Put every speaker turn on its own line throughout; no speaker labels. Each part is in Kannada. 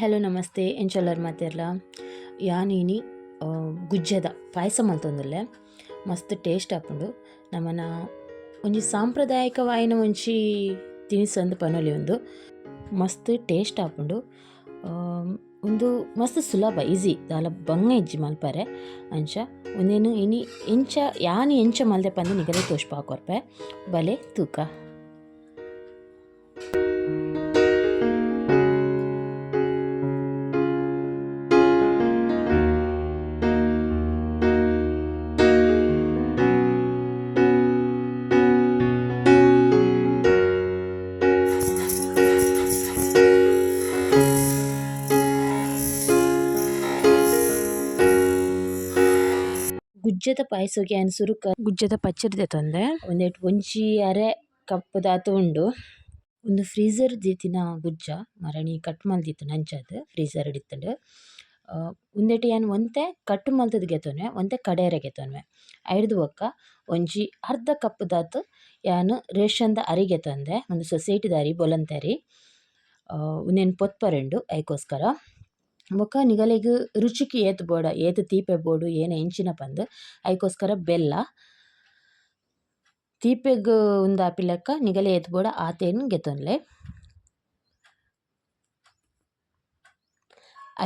ಹಲೋ, ನಮಸ್ತೆ. ಎಂಚಲ್ಲರ್ ಮಾತಿರಲ್ಲ ಯಾನೀನಿ ಗುಜ್ಜದ ಪಾಯಸ ಮಲ್ತೊಂದುಲ್ಲೆ ಮಸ್ತ್ ಟೇಸ್ಟ್ ಹಾಕೊಂಡು ನಮನ ಒಂಜಿ ಸಾಂಪ್ರದಾಯಿಕವಾಯಿನ ಒಂಚಿ ತಿನಿಸಂದು ಪನೊಲಿ ಒಂದು. ಮಸ್ತ್ ಟೇಸ್ಟ್ ಹಾಕೊಂಡು ಒಂದು ಮಸ್ತ್ ಸುಲಭ, ಈಸಿ. ದಾಲ ಬಂಗ ಇಜ್ಜಿ ಮಲ್ಪರೆ. ಅಂಚ, ಒಂದೇನು, ಇನಿ, ಎಂಚ, ಯಾನಿ ಎಂಚ ಮಲ್ದೆ ಪಂದು ನಿಗಲೆ ತೋಷ್ಪ ಹಾಕೋರ್ಪೆ. ಬಲೆ ತೂಕ. ಗುಜ್ಜದ ಪಾಯಸಗೆ ಅನ್ ಸುರುಕ? ಗುಜ್ಜದ ಪಚ್ಚಡಿ ತಂದೆ. ಒಂದೆಟ್ ಒಂಜಿ ಅರೆ ಕಪ್ ದಾತ ಉಂಡು. ಉಂದು ಫ್ರೀಜರ್ ದೀತಿನ ಗುಜ್ಜ ಮರಣಿ ಕಟ್ ಮಲ್ದಿತ್ತುಂಡು ಅಂಚಾದ್ ಫ್ರೀಜರ್ ಡಿತ್ತುಂಡು ಉಂದೆಟ್ ಯಾನ್ ಒಂತೆ ಕಟ್ ಮಲ್ತದ್ ಗೆತೊನೆ ಒಂತೆ ಕಡೆರೆ ಗೆತೊನ್ವೆ ಐರ್ದ್ ಒಕ್ಕ ಒಂಜಿ ಅರ್ಧ ಕಪ್ ದಾತ್ ಯಾನ್ ರೇಷನ್ದ ಅರಿ ಗೆತೊಂದೆ ಒಂದು ಸೊಸೈಟಿದ ಅರಿ ಬೊಲಂತೆ ಅರಿ ಉಂದೆನ್ ಪೊತ್ಪರೆಂಡು ಐಕೋಸ್ಕರ. ಬೊಕ ನಿಗಲೆಗ್ ರುಚಿಗೆ ಏತ್ ಬೋಡ, ಏತ್ ತೀಪೆ ಬೋಡು, ಏನ ಎಂಚಿನ ಪಂದ್. ಐಕೋಸ್ಕರ ಬೆಲ್ಲ. ತೀಪೆಗ್ ಉಂದು ಆಪಿಲಕ ನಿಗಲೆ ಏತ್ ಬೋಡ, ಆತೇನ್ ಗೆತ್ತೊನ್ಲೆ.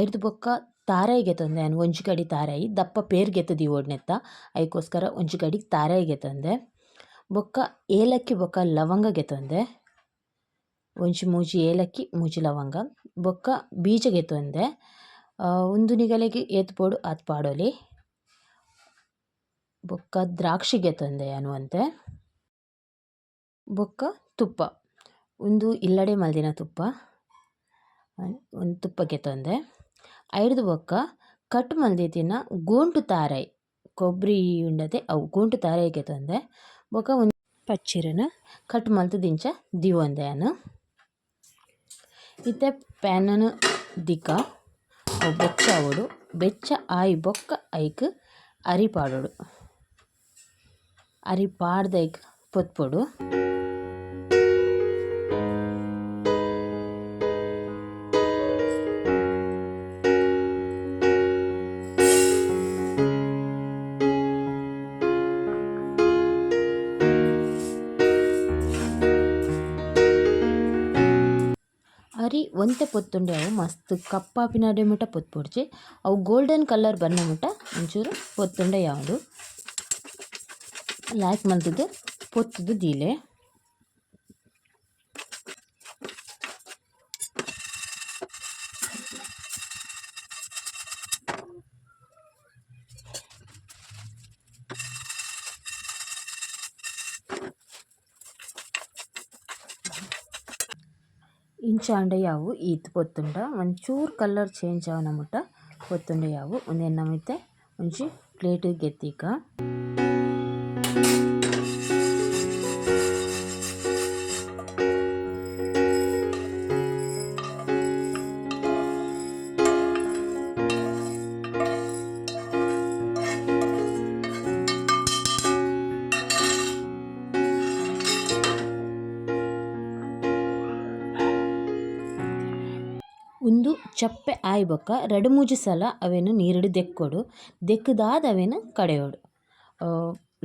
ಐರ್ದು ಬೊಕ್ಕ ತಾರಾಯಿ ಗೆತೊಂದೆ ಅನ್ ಒಂಜಿ ಕಡಿ ತಾರಾಯಿ ದಪ್ಪ ಪೇರ್ ಗೆತದಿ ಓಡ್ನೆತ್ತ. ಐಕೋಸ್ಕರ ಒಂಜಿ ಕಡಿ ತಾರಾಯಿ ಗೆತೊಂದೆ ಬೊಕ್ಕ ಏಲಕ್ಕಿ ಬೊಕ್ಕ ಲವಂಗ ಗೆತೊಂದೆ ಒಂಜಿ ಮೂಜಿ ಏಲಕ್ಕಿ ಮೂಜಿ ಲವಂಗ ಬೊಕ್ಕ ಬೀಜಗೆ ತೊಂದೆ ಆ, ಉಂದು ನಿಗಲೆಗೆ ಏತ್ ಬೋಡು ಆತ್ ಪಾಡೊಲಿ. ಬೊಕ್ಕ ದ್ರಾಕ್ಷಿಗೆ ತೊಂದೆ ಅನ್ನುವಂತೆ ಬೊಕ್ಕ ತುಪ್ಪ ಒಂದು ಇಲ್ಲಡೆ ಮಲ್ದಿನ ತುಪ್ಪ ಒಂದು ತುಪ್ಪಕ್ಕೆ ತೊಂದೆ ಐದು ಬೊಕ್ಕ ಕಟ್ ಮಲ್ದೀತಿನ ಗೋಂಟು ತಾರೈ ಕೊಬ್ಬರಿ ಉಂಡತೆ ಅವು ಗೋಂಟು ತಾರೈಗೆ ತೊಂದೆ ಬೊಕ್ಕ ಒಂದು ಪಚ್ಚಿರನ? ಕಟ್ ಮಲ್ತು ದಿಂಚ ದಿವೊಂದೆ ಯಾನು. ಇತ್ತೆ ಪ್ಯಾನನ್ ದಿಕ ಬೆಚ್ಚ ಆವೊಡು ಬೆಚ್ಚ ಆಯಿ ಬೊಕ್ಕ ಐಕ್ ಅರಿ ಪಾಡೊಡು. ಅರಿ ಪಾಡ್ದ್ ಐಕ್ ಪೊತ್ಪೊಡು. ಒಂತೆ ಪೊತ್ತುಂಡೆ ಅವು ಮಸ್ತ್ ಕಪ್ಪಾಪಿನಡೆ ಮುಟ ಪೊತ್ಪೊಡ್ಚಿ. ಅವು ಗೋಲ್ಡನ್ ಕಲರ್ ಬನ್ನ ಮುಟ ಒಂಚೂರು ಪೊತ್ತುಂಡೆ ಯಾವುದು? ಲಾಯ್ಕ್ ಮಲ್ತುದು ಪೊತ್ತುದು ದೀಲೆ. ಇಂಚಾಂಡ ಯಾವು ಈತ್ ಪೊತ್ತುಂಡ ಒಂಚೂರು ಕಲರ್ ಚೇಂಜ್ ಆವನ ಮುಟ ಪೊತ್ತುಂಡ ಯಾವು ಒಂದೆನ್ ನಮಿತೆ ಒಂಜಿ ಪ್ಲೇಟ್ ಗೆತ್ತಿಕ ಆಯ್ ಬೊಕ್ಕ ರಡ್ ಮೂಜಿ ಸಲ ಅವೆನ್ ನೀರುಡು ದೆಕ್ಕೊಡು ದೆಕ್ಕದಾದ ಅವೆನ್ ಕಡೆಯೋಡು.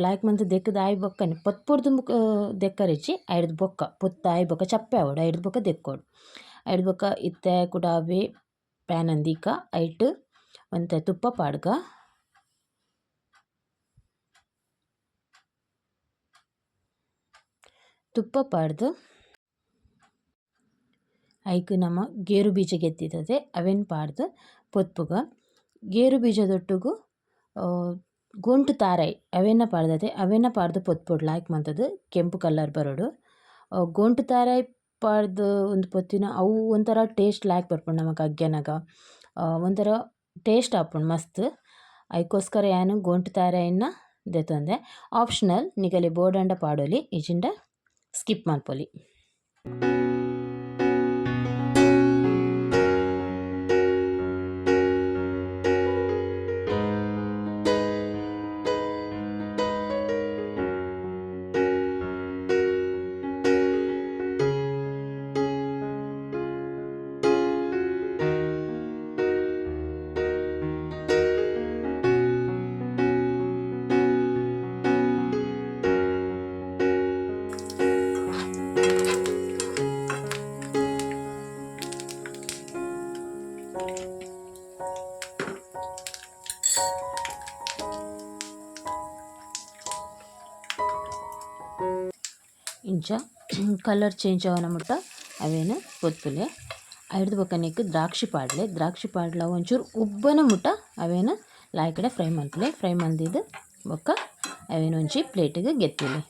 ಲಾಯ್ಕ್ ಮಂತ್ ದೆಕ್ಕದ ಆಯ್ ಬೊಕ್ಕನೆ ಪೊತ್ಪೊಡ್ದು ದೆಕ್ಕರೆಚ್ಚಿ ಐಡ್ದು ಬೊಕ್ಕ, ಪೊತ್ತ ಆಯ್ ಬೊಕ್ಕ ಚಪ್ಪೆ ಅವಡು ಐಡ್ದು ಬೊಕ್ಕ ದೆಕ್ಕೋಡು. ಐಡ್ದು ಬೊಕ್ಕ ಇತ್ತೆ ಪ್ಯಾನ್ ಅಂದೀಕ, ಐಟ್, ಒಂತೆ ತುಪ್ಪ ಪಾಡ್ಗ ತುಪ್ಪ ಪಾಡ್ದು ಐಕ್ ನಮ್ಮ ಗೇರು ಬೀಜ ಗೆದ್ದಿದ್ದದೆ ಅವೆನ್ ಪಾಡ್ದು ಪೊತ್ಪುಗ. ಗೇರು ಬೀಜದೊಟ್ಟುಗು ಗೊಂಟು ತಾರಾಯಿ ಅವೆನ್ನ ಪಾಡ್ದದೆ, ಅವೆನ್ನ ಪಾಡ್ದು ಪೊತ್ಪುಡ್. ಲಾಯ್ಕ್ ಮಂತದ್ದು ಕೆಂಪು ಕಲರ್ ಬರೋಡು. ಗೊಂಟು ತಾರಾಯಿ ಪಾಡ್ದು ಒಂದು ಪೊತ್ತಿನ, ಅವು ಒಂಥರ ಟೇಸ್ಟ್ ಲಾಯ್ಕ್ ಬರ್ಪುಂಡು ನಮಗೆ ಅಗ್ಗ್ಯನಗ ಒಂಥರ ಟೇಸ್ಟ್ ಆಪುಂಡು ಮಸ್ತ್. ಐಕೋಸ್ಕರ ಏನು ಗೋಂಟು ತಾರೈನ ದೆತೊಂದೆ. ಆಪ್ಷನಲ್, ನಿಗಲಿ ಬೋರ್ಡಂಡ ಪಾಡೋಲಿ, ಇಜಿಂಡ ಸ್ಕಿಪ್ ಮಲ್ಪೊಲಿ ಇಂಚ. ಕಲರ್ ಚೇಂಜ್ ಆವನ ಮುಟ್ಟ ಅವೇನು ಪೊತ್ಪುಲೆ ಐಡ್ದು ಬೊಕ ನೆಕ್ ದ್ರಾಕ್ಷಿ ಪಾಡ್ಲೆ. ದ್ರಾಕ್ಷಿ ಪಾಡ್ಲ ಒಂಚೂರು ಉಬ್ಬನ ಮುಟ್ಟ ಅವೇನು ಲಾಯ್ಕಡೆ ಫ್ರೈ ಮಲ್ಪಲೆ ಫ್ರೈ ಮಲ್ದಿದ್ದು ಬೊಕ್ಕ ಅವೇನು ಒಂಚಿ ಪ್ಲೇಟಿಗೆ ಗೆತ್ತಿಲೆ.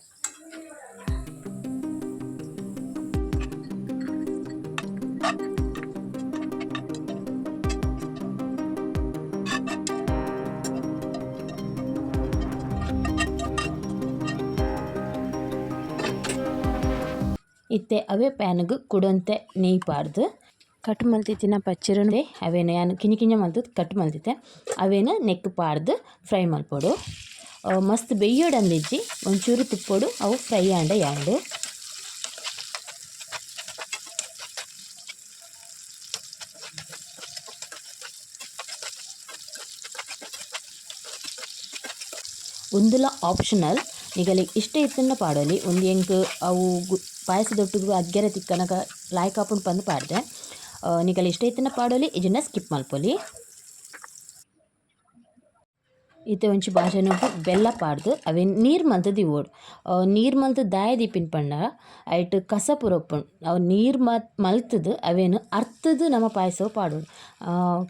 ಇತ್ತೆ ಅವೇ ಪ್ಯಾನ್ಗ್ ಕುಡೊಂತೆ ನೆಯ್ ಪಾಡ್ದು ಕಟ್ ಮಲ್ತಿತ್ತಿನ ಪಚ್ಚೆರನೆ. ಅವೇನು ಯಾನ್ ಕಿಂಜ ಕಿಂಜ ಮಲ್ತು ಕಟ್ ಮಲ್ತಿತ್ತೆ. ಅವೇನು ನೆಕ್ ಪಾಡ್ದು ಫ್ರೈ ಮಲ್ಪೊಡು. ಮಸ್ತ್ ಬೆಯ್ಯೋಡಂದಿಜ್ಜಿ ಒಂಚೂರು ತುಪ್ಪೊಡು ಅವು ಫ್ರೈ ಆಂಡ ಯಾಂಡು. ಉಂದುಲ ಆಪ್ಷನಲ್ ನಿಗಲಿಗ್ ಇಷ್ಟ ಇತ್ತನ್ನ ಪಾಡಲಿ ಒಂದು ಎಂಕ್ ಅವು ಪಾಯಸದೊಟ್ಟುಗು ಅಗ್ಗೆರೆ ತಿಕ್ಕನಗ ಲಾಯ್ಕಾಪುಂಡು ಪಂದ್ ಪಾಡ್ದೆ. ನಿಗಲ್ ಇಷ್ಟ ಇತ್ತಿನ ಪಾಡೋಲಿ? ಇದನ್ನ ಸ್ಕಿಪ್ ಮಲ್ಪೊಲಿ ಇತ್ತೆ ಒಂಚಿ ಬಾಜನಗು ಬೆಲ್ಲ ಪಾಡ್ದು ಅವೆನ್ ನೀರ್ ದಿವೋಡು ನೀರ್ ಮಲ್ತ್ ದೀಪಿನ ಪಂಡ ಐಟ್ ಕಸ ಪೂರ ಉಪ್ಪುಂಡು ಅವು ನೀರ್ ಮತ್ ಮಲ್ತುದು, ಅವೇನು ಅರ್ತುದು ನಮ್ಮ ಪಾಯಸವು ಪಾಡೋಡು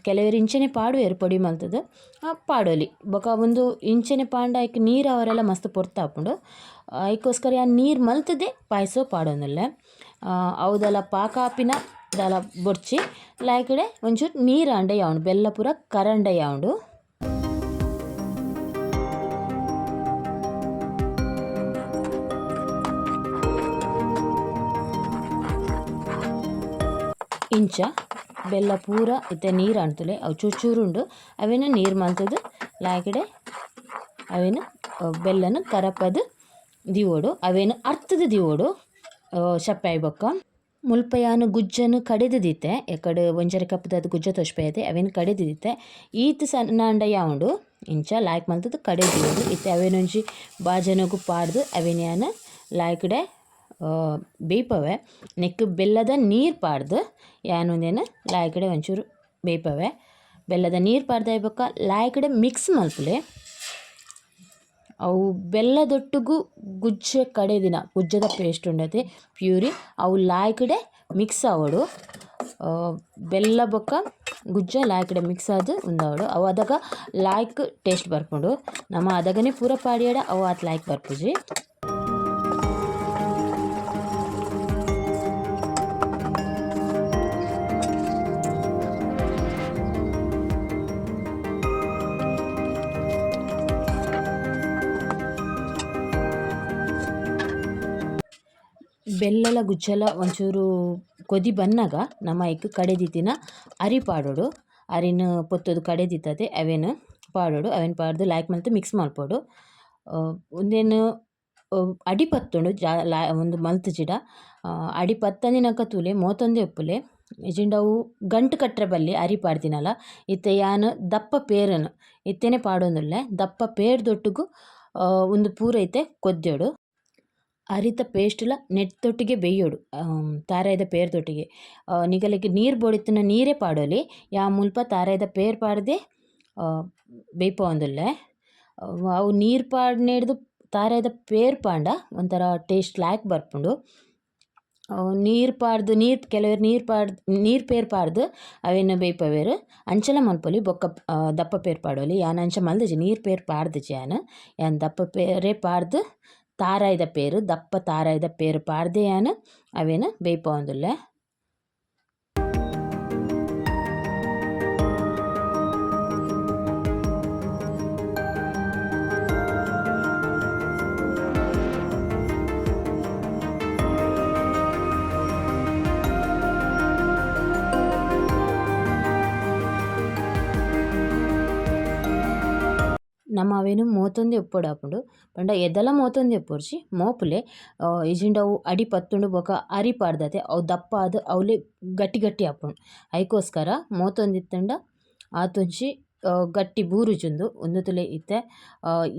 ಕೆಲವರು ಇಂಚನೆ ಪಾಡುವೆರು ಪೊಡಿ ಆ, ಪಾಡೊಲಿ. ಬೊಕ ಒಂದು ಇಂಚನೆ ಪಾಂಡ ಐಕ್ ನೀರ್ ಅವರೆಲ್ಲ ಮಸ್ತ್ ಪೊರ್ತಾಪುಂಡು ಐಕೋಸ್ಕರ ಆ ನೀರ್ ಮಲ್ತದೆ ಪಾಯಸ ಪಾಡೊಂದುಲ್ಲೆ ಅವುದಲ ಪಾಕಾಪಿನ ದಲ ಬೊರ್ಚಿ ಲಾಯ್ಕಡೆ ಒಂಚೂರು ನೀರ್ ಅಂಡೆ ಯಾವುಂಡು ಬೆಲ್ಲ ಪೂರ ಕರಂಡ ಯಾವುಂಡು ಇಂಚ, ಬೆಲ್ಲ ಪೂರ, ಇತ್ತೆ ನೀರು ಅಂಟ್ತುಲೆ. ಅವು ಚೂರು ಉಂಡು ಅವೇನು ನೀರು ಮಲ್ತದು ಲಾಯ್ಕಡೆ ಅವೇನು ಬೆಲ್ಲನು ಕರಪದು ದಿವೋಡು. ಅವೇನು ಅರ್ಥದ ದಿವೋಡು ಶಪ್ಪಾಯಿ ಬೊಕ್ಕ. ಮುಲ್ಪಯಾನು ಗುಜ್ಜನು ಕಡೆದು ದಿತ್ತೆ ಒಂಜರ ಕಪ್ಪದ ಗುಜ್ಜ ತೋಜ್ಪಾಯತೆ ಅವೇನು ಕಡೆದು ದಿತ್ತೆ ಈತ್ ಸಣ್ಣಂಡ ಯಾವುಂಡು ಇಂಚ, ಲಾಯ್ಕ್ ಮಲ್ತದು ಕಡೆದಿವೋಡು. ಇತ್ತೆ ಅವೇನೊಂಜಿ ಬಾಜನಗು ಪಾಡ್ದು, ಅವೇನು ಯಾನ್ ಲಾಯ್ಕಡೆ ಬೇಯ್ಪವೆ ನೆಕ್ಕು ಬೆಲ್ಲದ ನೀರು ಪಾಡ್ದು ಲಾಯ ಕಡೆ ಒಂಚೂರು ಬೇಯ್ಪವೆ ಬೆಲ್ಲದ ನೀರು ಪಾಡ್ದೆ ಬೊಕ ಲಾಯ್ಕಡೆ ಮಿಕ್ಸ್ ಮಲ್ಪಲೆ ಅವು ಬೆಲ್ಲದೊಟ್ಟುಗು ಗುಜ್ಜೆ ಕಡೆದಿನ ಗುಜ್ಜದ ಪೇಸ್ಟ್ ಉಂಡತೆ, ಪ್ಯೂರಿ. ಅವು ಲಾಯ್ಕಡೆ ಮಿಕ್ಸ್ ಆವಡು. ಬೆಲ್ಲ ಬೊಕ್ಕ ಗುಜ್ಜ ಲಾಯ್ಕಡೆ ಮಿಕ್ಸ್ ಆದ್ ಉಂದವಳು ಅವು ಅದಾಗ ಲಾಯ್ಕ್ ಟೇಸ್ಟ್ ಬರ್ಕೊಂಡು. ನಮ್ಮ ಅದಗನೆ ಪೂರ ಪಾಡಿಯಾಡ, ಅವು ಆತ್ ಲಾಯ್ಕ್ ಬರ್ಪುಜಿ ಬೆಲ್ಲಲ ಗುಜ್ಜಲ ಒಂಚೂರು ಕೊದಿ ಬನ್ನಾಗ ನಮ್ಮ ಐಕ್ ಕಡೆದಿತ್ತಿನ ಅರಿ ಪಾಡೊಡು. ಅರಿನ್ ಪೊತ್ತದು ಕಡೆದಿತ್ತದೆ ಅವೆನ್ ಪಾಡೊಡು. ಅವೆನ್ ಪಾಡ್ದು ಲಾಯ್ಕ್ ಮಲ್ತ್ ಮಿಕ್ಸ್ ಮಲ್ಪೊಡು ಒಂದೇನು ಅಡಿ ಪತ್ತೋಡು, ಜಾ, ಲಾ, ಒಂದು ಮಲ್ತ್ ಜಿಡ ಅಡಿ ಪತ್ತಂದಿನಕ ತೂಲೆ ಮೋತೊಂದೆ ಉಪ್ಪುಲೆ ಜಿಂಡವು ಗಂಟು ಕಟ್ಟರೆ ಬಲ್ಲಿ ಅರಿ ಪಾಡ್ದಿನಲ ಇತ್ತೆ ಯಾನ್ ದಪ್ಪ ಪೇರನ್. ಇತ್ತೆನೆ ಪಾಡೊಂದುಲ್ಲೆ. ದಪ್ಪ ಪೇರ್ದೊಟ್ಟುಗು ಉಂದು ಒಂದು ಪೂರೈತೆ ಕೊದ್ದೆಡು. ಅರಿತ ಪೇಸ್ಟ್ಲ ನೆಟ್ಟೊಟ್ಟಿಗೆ ಬೇಯ್ಯೋಡು ಪೇರ್ ತೊಟ್ಟಿಗೆ ನಿಗಲಿಗೆ ನೀರು ಬೋಡಿತ್ತಿನ ನೀರೇ ಪಾಡೋಲಿ. ಯಾ ಮುಲ್ಪ ತಾರಾಯಿದ ಪೇರ್ ಪಾಡ್ದೆ ಬೇಯ್ಪೊಂದುಲ್ಲೆ ಅವು ನೀರು ಪಾಡ್ನೆಡ್ದು ತಾರಾಯಿದ ಪೇರ್ ಪಾಂಡ, ಒಂಥರ ಟೇಸ್ಟ್ ಲ್ಯಾಕ್ ಬರ್ಪುಂಡು. ನೀರು ಪಾಡ್ದು, ನೀರು, ಕೆಲವೆರ್ ನೀರು ಪಾಡ್, ನೀರು ಪೇರ್ ಪಾಡ್ದು, ಅವೇನು ಬೇಯ್ಪವೇರು ಅಂಚಲ ಮಲ್ಪೊಲಿ ಬೊಕ್ಕ ದಪ್ಪ ಪೇರ್ ಪಾಡೋಲಿ. ಯಾನ್ ಅಂಚ ಮಲ್ದಜಿ, ನೀರು ಪೇರ್ ಪಾಡ್ದಜಿ ಯಾನ್. ಯಾನ್ ದಪ್ಪ ಪೇರೆ ಪಾಡ್ದ್ ತಾರಾಯ್ದ ಪೇರು ದಪ್ಪ ತಾರಾಯ್ದ ಪೇರು ಪಾಡ್ದೆ ಯಾನ್ ಅವೆನ್ ಬೇಯ್ಪೊಂದುಲ್ಲೆ ನಮ ಅವೆನ್ ಮೋತೊಂದೆ ಆಪುಂಡು. ಪಂಡ ಎದಲ ಮೋತೊಂದೆ ಉಪ್ಪೊರ್ಚಿ ಮೋಪುಲೆ ಇಜಿಂಡವು ಅಡಿ ಪತ್ತುಂಡು ಬೊಕ ಅರಿ ಪಾಡ್ದತೆ, ಅವು ದಪ್ಪ ಆದ್ ಅವ್ಲೆ ಗಟ್ಟಿ ಗಟ್ಟಿ ಆಪುಂಡು. ಐಕೋಸ್ಕರ ಮೋತೊಂದಿತ್ತಂಡ ಆತೊಂಜಿ ಗಟ್ಟಿ ಬೂರುಜುಂದು ಉಂದು ತುಲೆ ಇತ್ತೆ.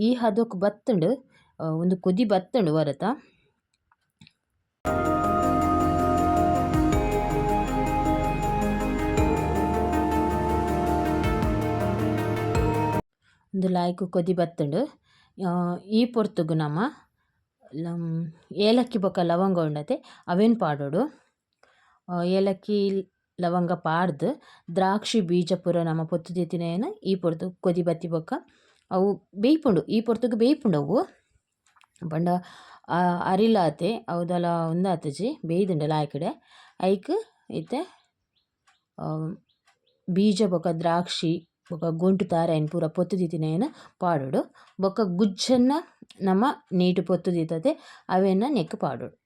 ಈ ಹದಕ್ಕೆ ಬತ್ತುಂಡು ಒಂದು ಕುದಿ ಬತ್ತುಂಡು ವರತ. ಉಂದು ಲಾಯ್ಕ್ ಕೊದಿ ಬತ್ತುಂಡು. ಈ ಪೊರ್ತುಗು ನಮ ಏಲಕ್ಕಿ ಬೊಕ ಲವಂಗ ಉಂಡತೆ, ಅವೆನ್ ಪಾಡೋಡು? ಏಲಕ್ಕಿ ಲವಂಗ ಪಾಡ್ದ್, ದ್ರಾಕ್ಷಿ ಬೀಜ ಪೂರ ನಮ ಪೊತ್ತು ದೀತಿನೇನ ಈ ಪೊರ್ತು ಕೊದಿ ಬತ್ತಿ ಬೊಕ, ಅವು ಬೇಯ್ಪುಂಡು. ಈ ಪೊರ್ತುಗು ಬೇಯ್ಪುಂಡು ಅವು. ಪಂಡ ಅರಿಲಾತೆ, ಅವುದಲ ಉಂದಾತಜಿ ಬೇಯ್ದುಂಡು ಲಾಯ್ಕಡೆ. ಐಕ್ ಇತ್ತೆ ಬೀಜ ಬೊಕ ದ್ರಾಕ್ಷಿ ಬೊಕ ಗೊಂಟು ತಾರೆನ್ ಪೂರ ಪೊತ್ತು ದೀತಿನೇನ ಪಾಡೋಡು ಬೊಕ ಗುಜ್ಜನ್ನ ನಮ ನೀಟ್ ಪೊತ್ತು ದೀತದೆ ಅವೆನ್ನ ನೆಕ್ಕ್ ಪಾಡೋಡು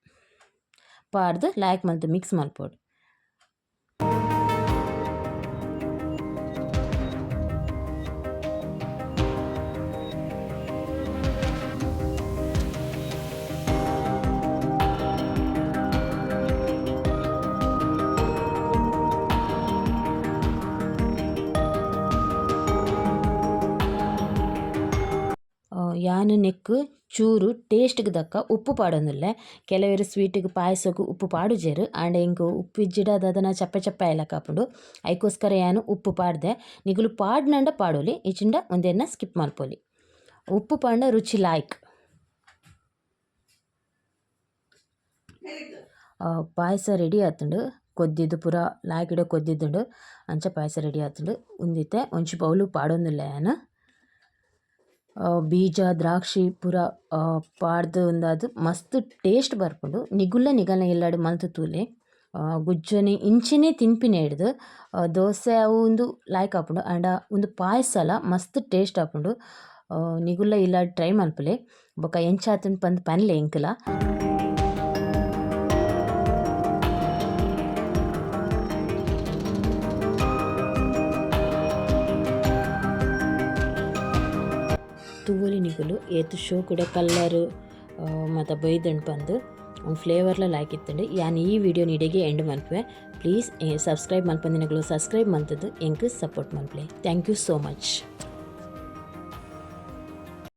ಪಾಡ್ದ್ ಲಾಯ್ಕ್ ಮಲ್ತ್ ಮಿಕ್ಸ್ ಮಲ್ಪೊಡು ಯಾನ್ ನೆಕ್ಕ್, ಚೂರು, ಟೇಸ್ಟ್ಗೆ ದಕ್ಕ ಉಪ್ಪು ಪಾಡೊಂದುಲ್ಲೆ ಕೆಲವೆರ್ ಸ್ವೀಟ್‌ಗ್ ಪಾಯಸಗ್ ಉಪ್ಪು ಪಾಡುಜೆರ್. ಆಂಡ ಎಂಕ್ ಉಪ್ಪು ಇಜ್ಜಿಡ ದದನ ಚಪ್ಪೆ ಚಪ್ಪೆ ಆಯ್ಲಕ ಆಪುಂಡು ಐಕೋಸ್ಕರ ಯಾನ್ ಉಪ್ಪು ಪಾಡ್ದೆ. ನಿಗಲು ಪಾಡ್ನಂಡ ಪಾಡೊಲಿ. ಈಚಿಂಡ ಒಂದೇನ ಸ್ಕಿಪ್ ಮಲ್ಪೊಲಿ ಉಪ್ಪು ಪಾಂಡ ರುಚಿ ಲಾಯ್ಕ್. ಪಾಯಸ ರೆಡಿ ಆತುಂಡು. ಕೊದ್ದಿದ್ದು ಪೂರ ಲಾಯ್ಕಡೆ ಕೊದ್ದಿದ್ದುಂಡು. ಅಂಚ ಪಾಯಸ ರೆಡಿ ಆತುಂಡು. ಉಂದಿತ್ತೆ. ಒಂಜಿ ಬೌಲು ಪಾಡೊಂದುಲ್ಲೆ ಯಾನ್. ಬೀಜ, ದ್ರಾಕ್ಷಿ ಪೂರ ಪಾಡ್ದು ಒಂದು ಅದು ಮಸ್ತ್ ಟೇಸ್ಟ್ ಬರ್ಪುಂಡು ನಿಗುಲ್ಲ ನಿಗಲ್ನ ಇಲ್ಲಾಡ್ ಮಲ್ತ್ ತೂಲೆ ಗುಜ್ಜನೆ, ಇಂಚಿನೆ ತಿನ್ಪಿನ ಹಿಡ್ದ್ ದೋಸೆ ಅವು ಉಂದು ಲಾಯ್ಕ್ ಆಪುಂಡು ಆಂಡ ಉಂದು ಪಾಯಸಲ ಮಸ್ತ್ ಟೇಸ್ಟ್ ಆಪುಂಡು ನಿಗುಲ್ಲ ಇಲ್ಲಾಡ್ ಟ್ರೈ ಮಲ್ಪುಲೆ. ಬೊಕ ಎಂಚಾತನ್ ಪಂದ್ ಪನ್ಲೆ ಎಂಕಲ ತೂವೊಲಿ ನಿಗುಲು ಕೂಡ ಶೋಕುಡ ಕಲ್ಲರ್ ಮಾತ ಬೈದಂಡು ಒಂದು ಫ್ಲೇವರ್ಲ ಲೈಕ್ ಇತ್ತಂಡು ಯಾನ್ ಈ ವಿಡಿಯೋ ನೀಡಿಗೆ ಎಂಡ್ ಮಲ್ಪೆ ಪ್ಲೀಸ್ ಸಬ್ಸ್ಕ್ರೈಬ್ ಮಲ್ಪಂದಿನಗಳು ಸಬ್ಸ್ಕ್ರೈಬ್ ಮಂತದ್ದು ಎಂಕ್ ಸಪೋರ್ಟ್ ಮಲ್ಪಲೆ ಥ್ಯಾಂಕ್ ಯು ಸೋ ಮಚ್